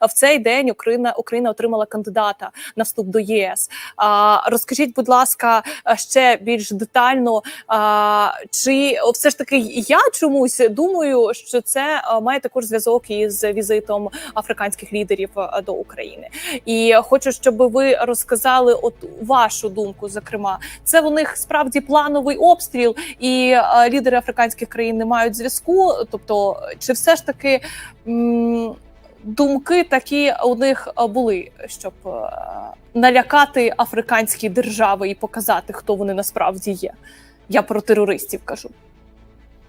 в цей день Україна Україна отримала кандидата на вступ до ЄС. А розкажіть, будь ласка, ще більш детально, а, чи все ж таки я чомусь думаю, що це має також зв'язок із візитом африканських лідерів до України. І хочу, щоб ви розказали от вашу думку. Зокрема, це у них справді плановий обстріл, і лідери африканських країн не мають зв'язку. Тобто, чи все ж таки. Думки такі у них були, щоб е, налякати африканські держави і показати, хто вони насправді є. Я про терористів кажу.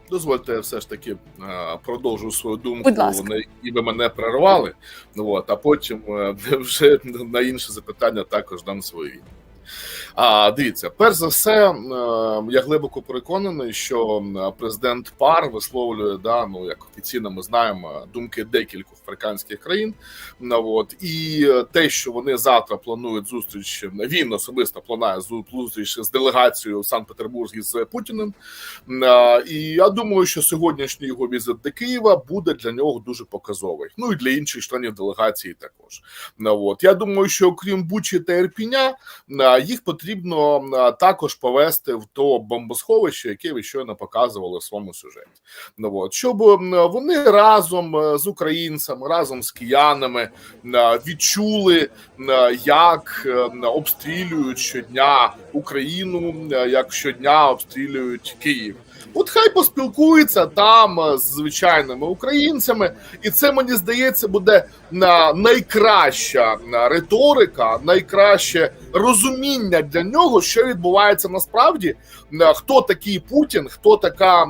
Дозвольте, я все ж таки е, продовжу свою думку. І ви мене перервали. Ну от, а потім е, вже на інше запитання також дам свою відповідь. А дивіться, перш за все, е, я глибоко переконаний, що президент ПАР висловлює да, ну як офіційно ми знаємо думки декількох африканських країн. Ну, от і те, що вони завтра планують зустріч, він особисто планує зустріч з делегацією в Санкт-Петербурзі з Путіним. Е, І я думаю, що сьогоднішній його візит до Києва буде для нього дуже показовий. Ну і для інших членів делегації також. Ну, от я думаю, що окрім Бучі та Ірпіня, е, їх потрібно е, також повести в то бомбосховище, яке ви щойно показували в своєму сюжеті. Ну от щоб вони разом е, з українцями, разом з киянами відчули, як е, обстрілюють щодня Україну, як щодня обстрілюють Київ. От хай поспілкуються там е, з звичайними українцями, і це мені здається буде найкраща риторика, найкраще розуміння для нього, що відбувається насправді, на, хто такий Путін, хто така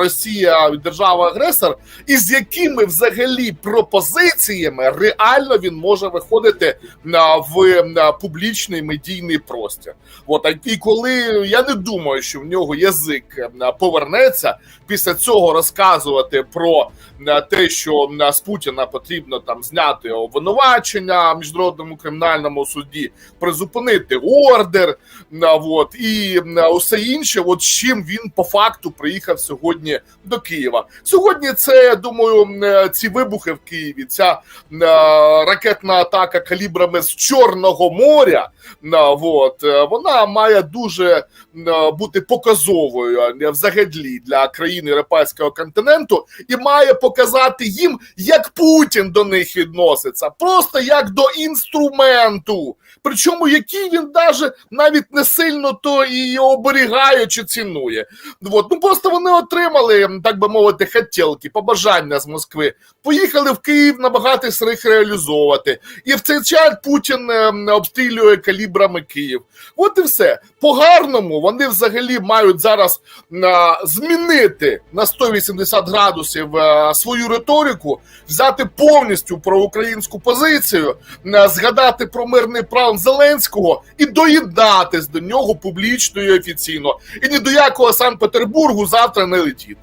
Росія держава-агресор, і з якими взагалі пропозиціями реально він може виходити на в публічний медійний простір. От і коли я не думаю, що в нього язик е, повернеться після цього розказувати про е, те, що е, з Путіна потрібно там зняти обвинувачення міжнародному кримінальному суді, призупинити ордер, е, от і усе інше, от з чим він по факту приїхав сьогодні до Києва. Сьогодні це я думаю, е, ці вибухи в Києві, ця ракетна атака калібрами з Чорного моря. От, е, вона має дуже е, бути показовою взагалі для країн Європейського континенту і має показати їм, як Путін до них відноситься, просто як до інструменту. Причому який він даже навіть не сильно то і оберігає чи цінує. От, ну просто вони отримали, так би мовити, хотілки, побажання з Москви. Поїхали в Київ намагатися їх реалізовувати. І в цей час Путін е, обстрілює калібрами Київ. От і все. По-гарному вони взагалі мають зараз змінити на 180 градусів е, свою риторику, взяти повністю про українську позицію, згадати про мирний план Зеленського і доїдатись до нього публічно і офіційно. І ні до якого Санкт-Петербургу завтра не летіти.